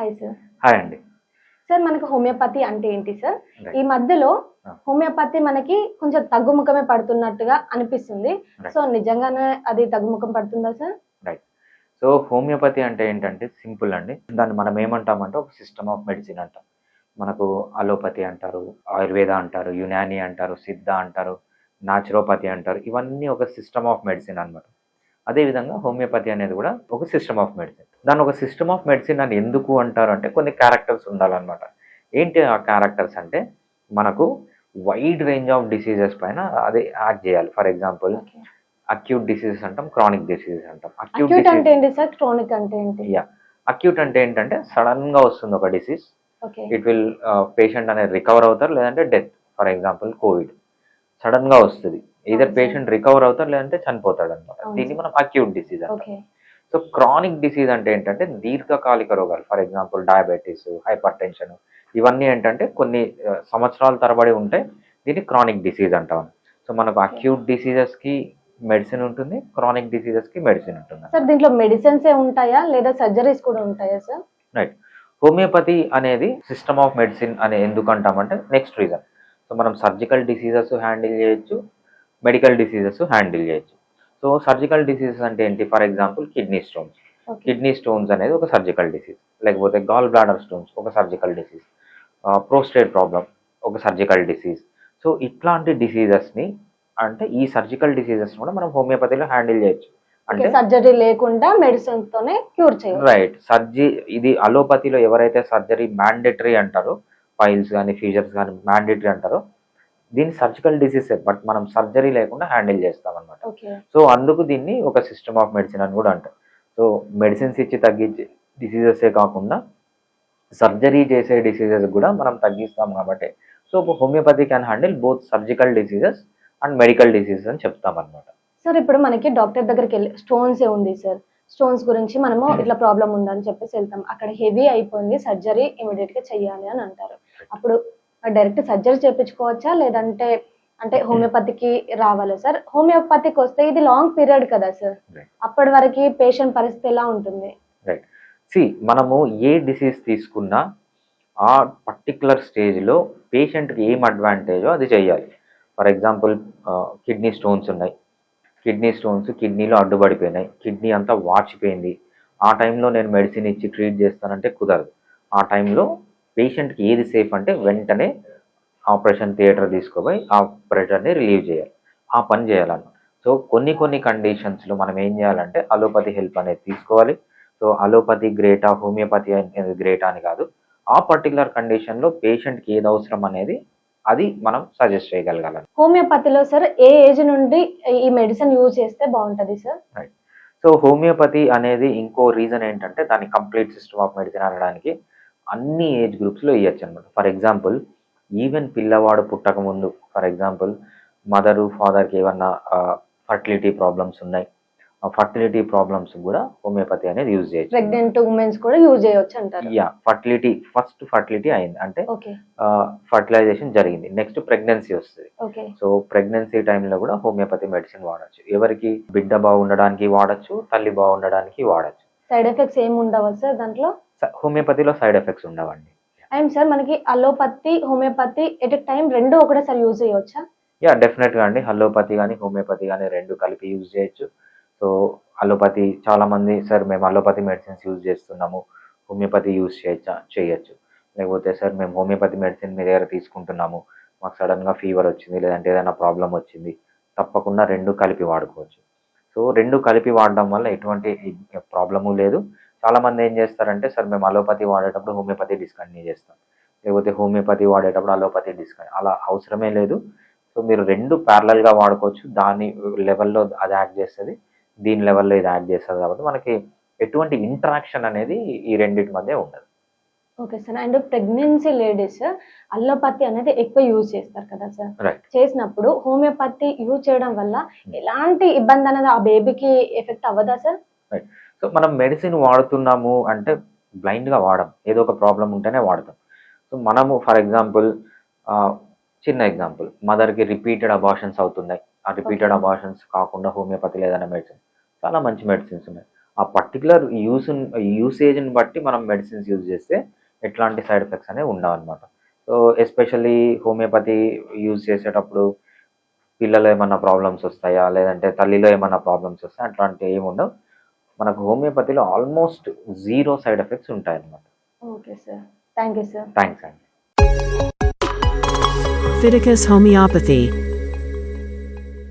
Hi sir hi అండి. Sir మనకు homeopathy అంటే ఏంటి సార్. ఈ మధ్యలో. హోమియోపతి మనకి కొంచెం తగ్గుముఖమే పడుతున్నట్టుగా అనిపిస్తుంది. సో నిజంగానే అది తగ్గుముఖం పడుతుందా సార్ రైట్ సో హోమియోపతి అంటే ఏంటంటే సింపుల్ అండి. దాన్ని మనం ఏమంటామంటే ఒక సిస్టమ్ ఆఫ్ మెడిసిన్ అంటాం. మనకు అలోపతి అంటారు ఆయుర్వేద అంటారు యునాని అంటారు సిద్ధ అంటారు నాచురోపతి అంటారు. ఇవన్నీ ఒక సిస్టమ్ ఆఫ్ మెడిసిన్ అనమాట అదేవిధంగా హోమియోపతి అనేది కూడా ఒక సిస్టమ్ ఆఫ్ మెడిసిన్ దాని ఒక సిస్టమ్ ఆఫ్ మెడిసిన్ అని ఎందుకు అంటారు అంటే కొన్ని క్యారెక్టర్స్ ఉండాలన్నమాట. ఏంటి ఆ క్యారెక్టర్స్ అంటే మనకు వైడ్ రేంజ్ ఆఫ్ డిసీజెస్ పైన అది యాక్ట్ చేయాలి. ఫర్ ఎగ్జాంపుల్ అక్యూట్ డిసీజెస్ అంటాం క్రానిక్ డిసీజెస్ అంటాం. అక్యూట్ అంటే ఏంటి సార్ క్రోనిక్ అంటే ఏంటి? యా అక్యూట్ అంటే ఏంటంటే సడన్గా వస్తుంది ఒక డిసీజ్ ఇట్ విల్ పేషెంట్ అనేది రికవర్ అవుతారు లేదంటే డెత్ ఫర్ ఎగ్జాంపుల్ కోవిడ్ సడన్గా వస్తుంది. ఇదర్ పేషెంట్ రికవర్ అవుతారు లేదంటే చనిపోతాడు అనమాట దీన్ని. మనం అక్యూట్ డిసీజ్ అంటాం. ఓకే సో క్రానిక్ డిసీజ్ అంటే ఏంటంటే దీర్ఘకాలిక రోగాలు. For example diabetes hypertension ఇవన్నీ ఏంటంటే కొన్ని సంవత్సరాల తరబడి ఉంటే దీన్ని క్రానిక్ డిసీజ్ అంటాం. సో మనకు అక్యూట్ డిసీజెస్కి మెడిసిన్ ఉంటుంది క్రానిక్ డిసీజెస్కి మెడిసిన్ ఉంటుంది. సార్ దీంట్లో మెడిసిన్స్ ఏ ఉంటాయా? లేదా సర్జరీస్ కూడా ఉంటాయా సార్ రైట్ హోమియోపతి అనేది సిస్టమ్ ఆఫ్ మెడిసిన్ అని ఎందుకు అంటామంటే నెక్స్ట్ రీజన్ సో మనం సర్జికల్ డిసీజెస్ హ్యాండిల్ చేయొచ్చు మెడికల్ డిసీజెస్ హ్యాండిల్ చేయొచ్చు. సో సర్జికల్ డిసీజెస్ అంటే ఏంటి? For example kidney stones kidney stones అనేది ఒక సర్జికల్ డిసీజ్ లేకపోతే గాల్ బ్లాడర్ స్టోన్స్ ఒక సర్జికల్ డిసీజ్ ప్రోస్టేట్ ప్రాబ్లం ఒక సర్జికల్ డిసీజ్ సో ఇట్లాంటి డిసీజెస్ని అంటే ఈ సర్జికల్ డిసీజెస్ కూడా మనం హోమియోపతిలో హ్యాండిల్ చేయొచ్చు. అంటే సర్జరీ లేకుండా మెడిసిన్ తోనే క్యూర్ చేయాలి రైట్ సర్జీ ఇది అలోపతిలో ఎవరైతే సర్జరీ మ్యాండేటరీ అంటారో ఫైల్స్ కానీ ఫీచర్స్ కానీ మ్యాండేటరీ అంటారో దీన్ని సర్జికల్ డిసీజే బట్ మనం సర్జరీ లేకుండా హ్యాండిల్ చేస్తాం అనమాట సో అందుకు దీన్ని ఒక సిస్టమ్ ఆఫ్ మెడిసిన్ అని కూడా అంటారు. సో మెడిసిన్స్ ఇచ్చి తగ్గించే డిసీజెసే కాకుండా సర్జరీ చేసే డిసీజెస్ కూడా మనం తగ్గిస్తాం కాబట్టి. So homeopathy can handle both surgical diseases and medical diseases అని చెప్తాం అనమాట సార్ ఇప్పుడు మనకి డాక్టర్ దగ్గరికి వెళ్ళి స్టోన్స్ ఏ ఉంది సార్ స్టోన్స్ గురించి మనము ఇట్లా ప్రాబ్లం ఉందని చెప్పేసి వెళ్తాం. అక్కడ హెవీ అయిపోయింది సర్జరీ ఇమీడియట్గా చెయ్యాలి అని అంటారు. అప్పుడు డైరెక్ట్ సర్జరీ చేయించుకోవచ్చా లేదంటే అంటే హోమియోపతికి రావాలా సార్? హోమియోపతికి వస్తే ఇది లాంగ్ పీరియడ్ కదా సార్. అప్పటి వరకు పేషెంట్ పరిస్థితి ఎలా ఉంటుంది? రైట్ సి మనము ఏ డిసీజ్ తీసుకున్నా ఆ పర్టికులర్ స్టేజ్లో పేషెంట్కి ఏం అడ్వాంటేజో అది చేయాలి. ఫర్ ఎగ్జాంపుల్ కిడ్నీ స్టోన్స్ ఉన్నాయి. కిడ్నీ స్టోన్స్ కిడ్నీలో అడ్డుపడిపోయినాయి. కిడ్నీ అంతా వాచిపోయింది. ఆ టైంలో నేను మెడిసిన్ ఇచ్చి ట్రీట్ చేస్తానంటే కుదరదు. ఆ టైంలో పేషెంట్కి ఏది సేఫ్ అంటే వెంటనే ఆపరేషన్ థియేటర్ తీసుకుపోయి ఆ ప్రెషర్ని రిలీవ్ చేయాలి ఆ పని చేయాలన్నమాట. సో కొన్ని కొన్ని కండిషన్స్లో మనం ఏం చేయాలంటే అలోపతి హెల్ప్ అనేది తీసుకోవాలి. సో అలోపతి గ్రేటా హోమియోపతి అనేది గ్రేటా అని కాదు. ఆ పర్టికులర్ కండిషన్లో పేషెంట్కి ఏది అవసరం అనేది అది మనం సజెస్ట్ చేయగలగాలి హోమియోపతిలో సార్ ఏ ఏజ్ నుండి ఈ మెడిసిన్ యూజ్ చేస్తే బాగుంటది సార్? సో హోమియోపతి అనేది ఇంకో రీజన్ ఏంటంటే దాని కంప్లీట్ సిస్టమ్ ఆఫ్ మెడిసిన్ అనడానికి అన్ని ఏజ్ గ్రూప్స్లో ఇవ్వచ్చు అనమాట ఫర్ ఎగ్జాంపుల్ ఈవెన్ పిల్లవాడు పుట్టక ముందు ఫర్ ఎగ్జాంపుల్ మదరు ఫాదర్కి ఏమన్నా ఫర్టిలిటీ ప్రాబ్లమ్స్ ఉన్నాయి. ఆ ఫర్టిలిటీ ప్రాబ్లమ్స్ కూడా హోమియోపతి అనేది యూజ్ చేయొచ్చు. ప్రెగ్నెంట్ ఉమెన్స్ కూడా యూజ్ చేయొచ్చు అంటారు. యా ఫర్టిలిటీ ఫస్ట్ ఫర్టిలిటీ అయింది. అంటే ఓకే ఫర్టిలైజేషన్ జరిగింది. నెక్స్ట్ ప్రెగ్నెన్సీ వస్తుంది. ఓకే సో ప్రెగ్నెన్సీ టైంలో కూడా హోమియోపతి మెడిసిన్ వాడచ్చు. ఎవరికి బిడ్డ బాగుండడానికి వాడచ్చు తల్లి బాగుండడానికి వాడచ్చు. సైడ్ ఎఫెక్ట్స్ ఏమి ఉండవా సార్ దాంట్లో? హోమియోపతిలో సైడ్ ఎఫెక్ట్స్ ఉండవండి. అండ్ సార్ మనకి allopathy homeopathy at a time రెండు ఒకటేసారి యూజ్ చేయవచ్చా యా డెఫినెట్గా అండి. అలోపతి కానీ హోమియోపతి కానీ రెండు కలిపి యూజ్ చేయొచ్చు. సో అలోపతి చాలా మంది సార్ మేము అలోపతి మెడిసిన్స్ యూజ్ చేస్తున్నాము. హోమియోపతి యూజ్ చేయొచ్చా? చేయొచ్చు. లేకపోతే సార్ మేము హోమియోపతి మెడిసిన్ మీ దగ్గర తీసుకుంటున్నాము. మాకు సడన్గా ఫీవర్ వచ్చింది లేదంటే ఏదైనా ప్రాబ్లం వచ్చింది తప్పకుండా రెండు కలిపి వాడుకోవచ్చు. సో రెండు కలిపి వాడడం వల్ల ఎటువంటి ప్రాబ్లము లేదు. చాలా మంది ఏం చేస్తారంటే సార్ మేము అలోపతి వాడేటప్పుడు హోమియోపతి డిస్కంటిన్యూ చేస్తాం. లేకపోతే హోమియోపతి వాడేటప్పుడు అలోపతి డిస్కంటిన్యూ అలా అవసరమే లేదు. సో మీరు రెండు ప్యారలల్గా వాడుకోవచ్చు. దాని లెవెల్లో అది యాక్ట్ చేస్తుంది. దీని లెవెల్లో ఇది యాక్ట్ చేస్తుంది కాబట్టి మనకి ఎటువంటి ఇంటరాక్షన్ అనేది ఈ రెండింటి మధ్య ఉండదు. Okay sir. And pregnancy ladies allopathy అనేది ఎక్కువ యూజ్ చేస్తారు కదా సార్? చేసినప్పుడు హోమియోపతి యూజ్ చేయడం వల్ల ఎలాంటి ఇబ్బంది అనేది ఆ బేబీకి ఎఫెక్ట్ అవ్వదా సార్? సో మనం మెడిసిన్ వాడుతున్నాము అంటే బ్లైండ్గా వాడం. ఏదో ఒక ప్రాబ్లం ఉంటేనే వాడతాం. సో మనము ఫర్ ఎగ్జాంపుల్ చిన్న ఎగ్జాంపుల్ మదర్కి రిపీటెడ్ అబార్షన్స్ అవుతున్నాయి. ఆ రిపీటెడ్. అబార్షన్స్ కాకుండా హోమియోపతి ఏదైనా మెడిసిన్ చాలా మంచి మెడిసిన్స్ ఉన్నాయి. ఆ పర్టికులర్ యూస్ యూసేజ్ని బట్టి మనం మెడిసిన్స్ యూజ్ చేస్తే ఎట్లాంటి సైడ్ ఎఫెక్ట్స్ అనేవి ఉండవు అనమాట సో ఎస్పెషల్లీ హోమియోపతి యూజ్ చేసేటప్పుడు పిల్లలు ఏమన్నా ప్రాబ్లమ్స్ వస్తాయా? లేదంటే తల్లిలో ఏమన్నా ప్రాబ్లమ్స్ వస్తాయా? అట్లాంటివి ఏమి ఉండవు. మనకు హోమియోపతిలో ఆల్మోస్ట్ జీరో సైడ్ ఎఫెక్ట్స్ ఉంటాయి అన్నమాట okay sir. Thank you sir. Thanks అండి. Fiticus Homeopathy